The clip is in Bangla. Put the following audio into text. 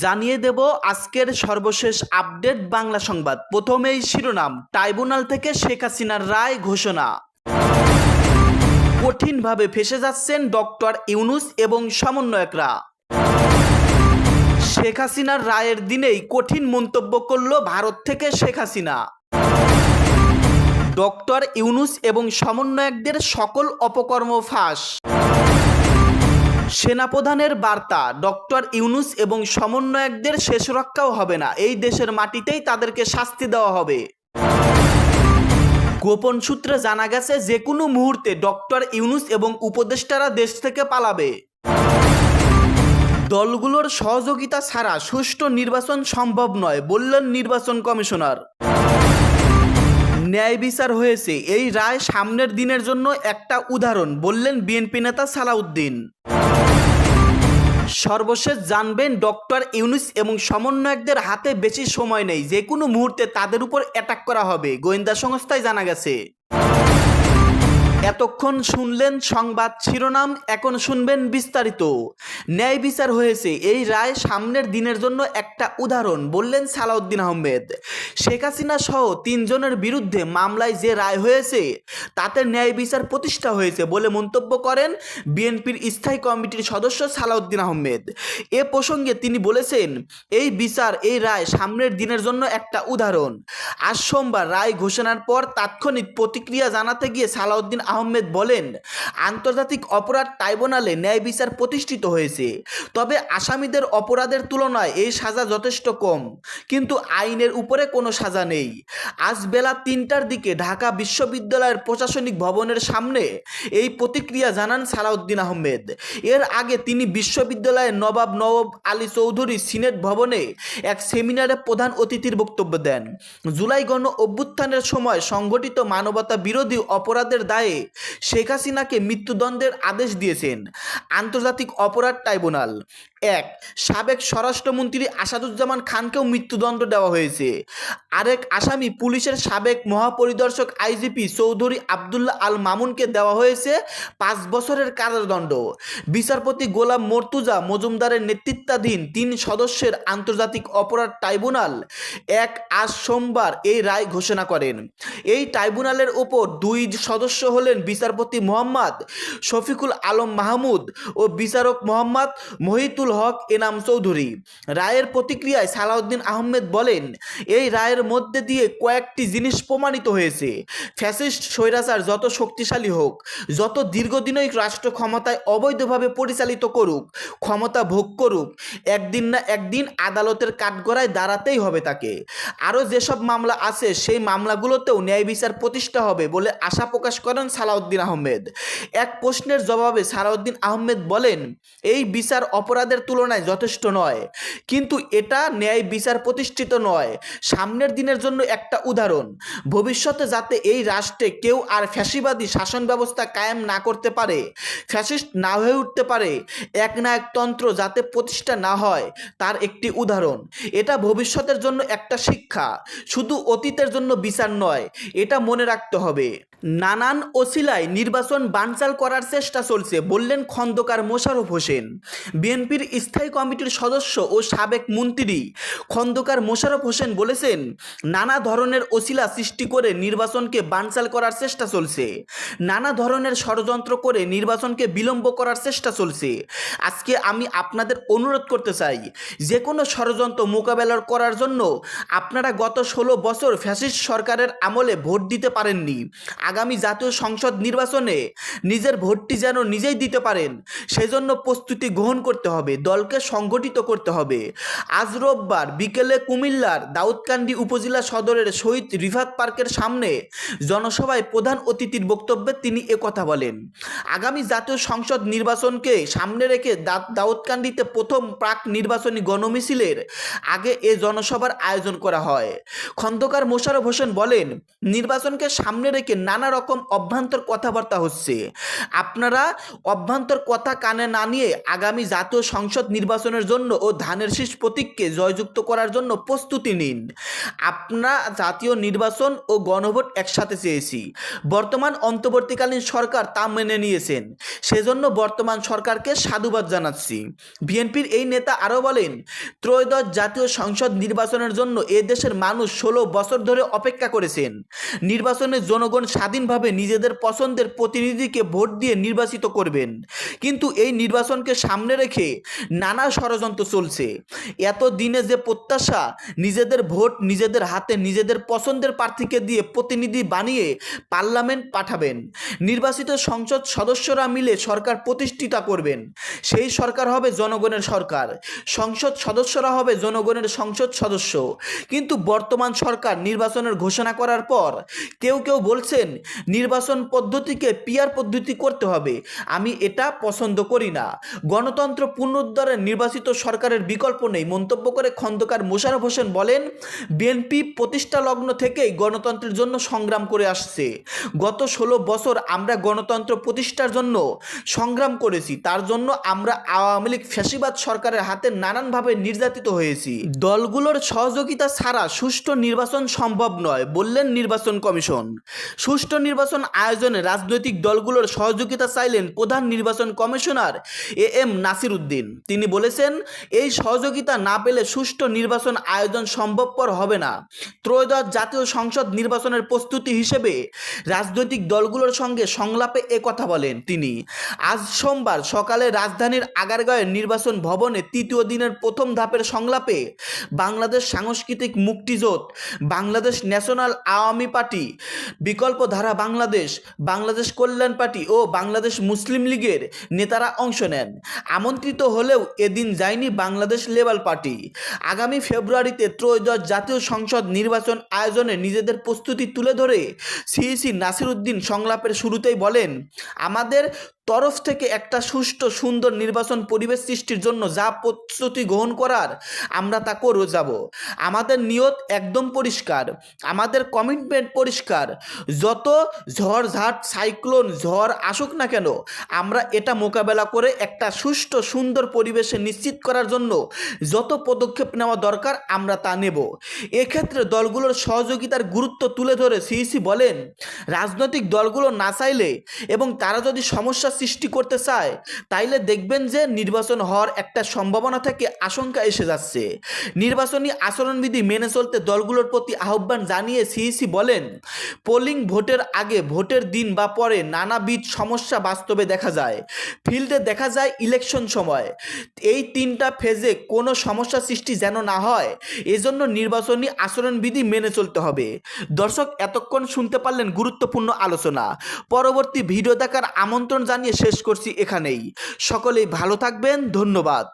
জানিয়ে দেব আজকের সর্বশেষ আপডেট বাংলা সংবাদ। প্রথমেই শিরোনাম, ট্রাইব্যুনাল থেকে শেখ হাসিনার রায় ঘোষণা। কঠিনভাবে ফেসে যাচ্ছেন ডক্টর ইউনুস এবং সমন্বয়করা। শেখ হাসিনার রায়ের দিনেই কঠিন মন্তব্য করল ভারত থেকে শেখ হাসিনা। ডক্টর ইউনুস এবং সমন্বয়কদের সকল অপকর্ম ফাঁস। সেনাপ্রধানের বার্তা, ডক্টর ইউনুস এবং সমন্বয়কদের শেষ রক্ষাও হবে না। এই দেশের মাটিতেই তাদেরকে শাস্তি দেওয়া হবে। গোপন সূত্রে জানা গেছে, যে কোনো মুহূর্তে ডক্টর ইউনুস এবং উপদেষ্টারা দেশ থেকে পালাবে। দলগুলোর সহযোগিতা ছাড়া সুষ্ঠু নির্বাচন সম্ভব নয়, বললেন নির্বাচন কমিশনার। ন্যায় বিচার হয়েছে। এই রায় সামনের দিনের জন্য একটা উদাহরণ, বললেন বিএনপি নেতা সালাউদ্দিন। সর্বশেষ জানবেন, ডক্টর ইউনুস এবং সমন্বয়কদের হাতে বেশি সময় নেই। যে কোনো মুহূর্তে তাদের উপর অ্যাটাক করা হবে, গোয়েন্দা সংস্থায় জানা গেছে। এতক্ষণ শুনলেন সংবাদ শিরোনাম, এখন শুনবেন বিস্তারিত। ন্যায় বিচার হয়েছে, এই রায় সামনের দিনের জন্য একটা উদাহরণ, বললেন সালাউদ্দিন আহমেদ। শেখ হাসিনা সহ তিনজনের বিরুদ্ধে মামলায় যে রায় হয়েছে, তাতে ন্যায় বিচার প্রতিষ্ঠা হয়েছে বলে মন্তব্য করেন বিএনপির স্থায়ী কমিটির সদস্য সালাউদ্দিন আহমেদ। এ প্রসঙ্গে তিনি বলেছেন, এই বিচার, এই রায় সামনের দিনের জন্য একটা উদাহরণ। আজ সোমবার রায় ঘোষণার পর তাৎক্ষণিক প্রতিক্রিয়া জানাতে গিয়ে সালাউদ্দিন আহমেদ বলেন, আন্তর্জাতিক অপরাধ ট্রাইব্যুনালে ন্যায় বিচার প্রতিষ্ঠিত হয়েছে। তবে আসামিদের অপরাধের তুলনায় এই সাজা যথেষ্ট কম, কিন্তু আইনের উপরে কোনো সাজা নেই। আজ বেলা তিনটার দিকে ঢাকা বিশ্ববিদ্যালয়ের প্রশাসনিক ভবনের সামনে এই প্রতিক্রিয়া জানান সালাউদ্দিন আহমেদ। এর আগে তিনি বিশ্ববিদ্যালয়ের নবাব নবাব আলী চৌধুরী সিনেট ভবনে এক সেমিনারে প্রধান অতিথির বক্তব্য দেন। জুলাই গণ অভ্যুত্থানের সময় সংগঠিত মানবতা বিরোধী অপরাধের দায়ে শেখ হাসিনাকে মৃত্যুদণ্ডের আদেশ দিয়েছেন। আন্তর্জাতিক অপরাধ ট্রাইব্যুনাল। এক, সাবেক স্বরাষ্ট্রমন্ত্রী আসাদুজ্জামান খানকেও মৃত্যুদণ্ড দেওয়া হয়েছে। আরেক আসামি পুলিশের সাবেক মহাপরিদর্শক I G P Chowdhury Abdullah Al মামুনকে দেওয়া হয়েছে পাঁচ বছরের কারাদণ্ড। বিচারপতি গোলাম মর্তুজা মজুমদারের নেতৃত্বাধীন তিন সদস্যের আন্তর্জাতিক অপরাধ ট্রাইব্যুনাল এক আজ সোমবার এই রায় ঘোষণা করেন। এই ট্রাইব্যুনালের ওপর দুই সদস্য হলেন বিচারপতি মোহাম্মদ শফিকুল আলম মাহমুদ ও বিচারক মোহাম্মদ মহিতুল হক এনাম চৌধুরী। রায়ের প্রতিক্রিয়ায় সালাউদ্দিন আহমেদ বলেন, এই রায়ের মধ্যে দিয়ে কয়েকটি জিনিস প্রমাণিত হয়েছে। ফ্যাসিস্ট, স্বৈরাচার যত শক্তিশালী হোক, যত দীর্ঘদিনই রাষ্ট্র ক্ষমতায় অবৈধভাবে পরিচালিত করুক, ক্ষমতা ভোগ করুক, একদিন না একদিন আদালতের কাঠগড়ায় দাঁড়াতেই হবে তাকে। আরও যেসব মামলা আছে, সেই মামলাগুলোতেও ন্যায় বিচার প্রতিষ্ঠা হবে বলে আশা প্রকাশ করেন সালাউদ্দিন আহমেদ। এক প্রশ্নের জবাবে সালাউদ্দিন আহমেদ বলেন, এই বিচার অপরাধের তুলনায় যথেষ্ট নয়। কিন্তু এটা ন্যায় বিচার প্রতিষ্ঠিত নয়। সামনের দিনের জন্য একটা উদাহরণ। ভবিষ্যতে যাতে এই রাষ্ট্রে কেউ আর ফ্যাসিবাদী শাসন ব্যবস্থা কায়েম না করতে পারে, ফ্যাসিস্ট না হয়ে উঠতে পারে একনায়কতন্ত্র যাতে প্রতিষ্ঠা না হয়, তার একটি উদাহরণ। এটা ভবিষ্যতের জন্য একটা শিক্ষা। শুধু অতীতের জন্য বিচার নয়, এটা মনে রাখতে হবে। নানান ওসিলায় নির্বাচন বানচাল করার চেষ্টা চলছে, বললেন খন্দকার মোশারফ হোসেন। বিএনপির স্থায়ী কমিটির সদস্য ও সাবেক মন্ত্রী খন্দকার মোশারফ হোসেন বলেছেন, নানা ধরনের ওসিলা সৃষ্টি করে নির্বাচনকে বানচাল করার চেষ্টা চলছে। নানা ধরনের ষড়যন্ত্র করে নির্বাচনকে বিলম্ব করার চেষ্টা চলছে। আজকে আমি আপনাদের অনুরোধ করতে চাই যে কোনো ষড়যন্ত্র মোকাবেলা করার জন্য আপনারা গত ষোলো বছর ফ্যাসিস্ট সরকারের আমলে ভোট দিতে পারেননি। আগামী জাতীয় সংসদ নির্বাচনে নিজের ভোটটি যেন নিজেই দিতে পারেন, সেজন্য প্রস্তুতি গ্রহণ করতে হবে। দলকে সংগঠিত করতে হবে। আজ রোববার বিকেলে কুমিল্লার দাউদকান্দি উপজেলা সদরের শহীদ রিভাত পার্কের সামনে জনসভায় প্রধান অতিথির বক্তব্যে তিনি একথা বলেন। আগামী জাতীয় সংসদ নির্বাচনকে সামনে রেখে দাউদকান্দিতে প্রথম প্রাক নির্বাচনী গণমিছিলের আগে এ জনসভার আয়োজন করা হয়। খন্দকার মোশারফ হোসেন বলেন, নির্বাচনকে সামনে রেখে নানা রকম অভ্যন্তর কথাবার্তা হচ্ছে। আপনারা অভ্যন্তর কথা কানে না নিয়ে আগামী জাতীয় সংসদ নির্বাচনের জন্য ও ধানের শীষ প্রতীককে জয়যুক্ত করার জন্য প্রস্তুতি নিন। আপনারা জাতীয় নির্বাচন ও গণভোট একসাথে চেয়েছি। বর্তমান অন্তর্বর্তীকালীন সরকার তা মেনে নিয়েছেন। সেজন্য বর্তমান সরকারকে সাধুবাদ জানাচ্ছি। বিএনপির এই নেতা আরও বলেন, ত্রয়োদশ জাতীয় সংসদ নির্বাচনের জন্য এ দেশের মানুষ ষোলো বছর ধরে অপেক্ষা করেছেন। নির্বাচনে জনগণ স্বাধীনভাবে নিজেদের পছন্দের প্রতিনিধিকে ভোট দিয়ে নির্বাচিত করবেন। কিন্তু এই নির্বাচনকে সামনে রেখে নানা ষড়যন্ত্র চলছে। এত দিনে যে প্রত্যাশা, নিজেদের ভোট নিজেদের হাতে, নিজেদের পছন্দের প্রার্থীকে দিয়ে প্রতিনিধি বানিয়ে পার্লামেন্ট পাঠাবেন। নির্বাচিত সংসদ সদস্যরা মিলে সরকার প্রতিষ্ঠিতা করবেন। সেই সরকার হবে জনগণের সরকার। সংসদ সদস্যরা হবে জনগণের সংসদ সদস্য। কিন্তু বর্তমান সরকার নির্বাচনের ঘোষণা করার পর কেউ কেউ বলছেন, নির্বাচন পদ্ধতিকে পিয়ার পদ্ধতি করতে হবে। আমি এটা পছন্দ করি না। গণতন্ত্র পুনরুদ্ধারে নির্বাচিত সরকারের বিকল্প নেই। মন্তব্য করে খন্দকার মোশারফ হোসেন বলেন, বিএনপি প্রতিষ্ঠা লগ্ন থেকেই গণতন্ত্রের জন্য সংগ্রাম করে আসছে। গত ষোলো বছর আমরা গণতন্ত্র প্রতিষ্ঠার জন্য সংগ্রাম করেছি। তার জন্য আমরা আওয়ামী লীগ ফ্যাসিবাদ সরকারের হাতে নানানভাবে নির্যাতিত হয়েছি। দলগুলোর সহযোগিতা ছাড়া সুষ্ঠু নির্বাচন সম্ভব নয়, বললেন নির্বাচন কমিশন। সুষ্ঠু নির্বাচন আয়োজনে রাজনৈতিক দলগুলোর সহযোগিতা চাইলেন প্রধান নির্বাচন commissioner A M Nasir Uddin. তিনি বলেছেন, এই সহযোগিতা না পেলে সুষ্ঠু নির্বাচন আয়োজন সম্ভবপর হবে না। ত্রয়োদশ জাতীয় সংসদ নির্বাচনের প্রস্তুতি হিসেবে রাজনৈতিক দলগুলোর সঙ্গে সংলাপে এ কথা বলেন তিনি। আজ সোমবার সকালে রাজধানীর আগারগাঁওয়ের নির্বাচন ভবনে তৃতীয় দিনের প্রথম ধাপের সংলাপে Bangladesh Sanskritik Muktijote, Bangladesh national Awami party, Bikalpa Dhara Bangladesh Bangladesh Kalyan party ও বাংলাদেশ মুসলিম লীগের নেতারা অংশ নেন। আমন্ত্রিত হলেও এদিন যায়নি বাংলাদেশ লেবাল পার্টি। আগামী ফেব্রুয়ারিতে ত্রয়োদশ জাতীয় সংসদ নির্বাচন আয়োজনে নিজেদের প্রস্তুতি তুলে ধরে সিইসি নাসির উদ্দিন সংলাপের শুরুতেই বলেন, আমাদের তরফ থেকে একটা সুষ্ঠু, সুন্দর নির্বাচন পরিবেশ সৃষ্টির জন্য যা প্রস্তুতি গ্রহণ করার, আমরা তা করে যাব। আমাদের নিয়ত একদম পরিষ্কার, আমাদের কমিটমেন্ট পরিষ্কার। যত ঝড় ঝাট সাইক্লোন ঝড় আসুক না কেন, আমরা এটা মোকাবেলা করে একটা সুষ্ঠু, সুন্দর পরিবেশে নিশ্চিত করার জন্য যত পদক্ষেপ নেওয়া দরকার আমরা তা নেব। এক্ষেত্রে দলগুলোর সহযোগিতার গুরুত্ব তুলে ধরে সিইসি বলেন, রাজনৈতিক দলগুলো না চাইলে এবং তারা যদি সমস্যা সৃষ্টি করতে চায়, তাইলে দেখবেন যে নির্বাচন হওয়ার একটা সম্ভাবনা থেকে আশঙ্কা এসে যাচ্ছে। নির্বাচনী আচরণবিধি মেনে চলতে দলগুলোর প্রতি আহ্বান জানিয়ে সিইসি বলেন, পোলিং ভোটের আগে ভোটের দিন বা পরে নানাবিধ সমস্যা বাস্তবে দেখা যায়। ফিল্ডে দেখা যায় ইলেকশন সময়। এই তিনটা ফেজে কোনো সমস্যা সৃষ্টি যেন না হয়, এজন্য নির্বাচনী আচরণবিধি মেনে চলতে হবে। দর্শক, এতক্ষণ শুনতে পারলেন গুরুত্বপূর্ণ আলোচনা। পরবর্তী ভিডিও দেখার আমন্ত্রণ জানিয়ে শেষ করছি এখানেই। সকলেই ভালো থাকবেন, ধন্যবাদ।